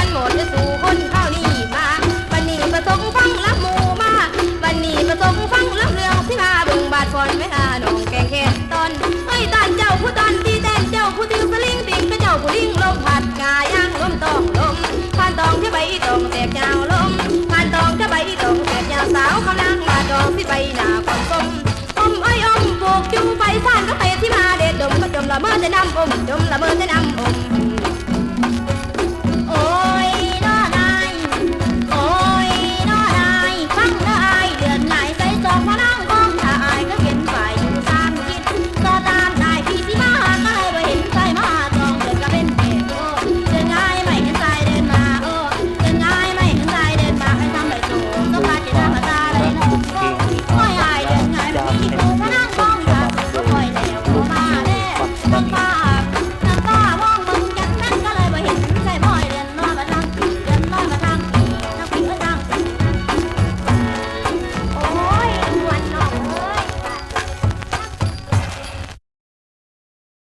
กันหมดสู่คนเข้านี่มาวันนี้ประสงค์ฟังรับหมู่มาวันนี้ประสงค์ฟังรับเรื่องที่มาบิ่งบาดก่อนไม่หาน้องแกงเข็มตอนเอ้ยตานเจ้าผู้ตอนที่แดนเจ้าผู้ถือสลิงติงเป็เจ้าผู้ลิงลมผัดงาย่างลมตองลมผ่านตองเทใบตองแตกยาวลมผ่านตองเทใบตองแตกยาวสาวกำลังมาดองที่ใบหน้าความกลมอมอ้อยอมปลูกจูไปสานก็ไปที่มาเด็ดดมก็จมละเมอจะนำอมจมละเมอจะนำอม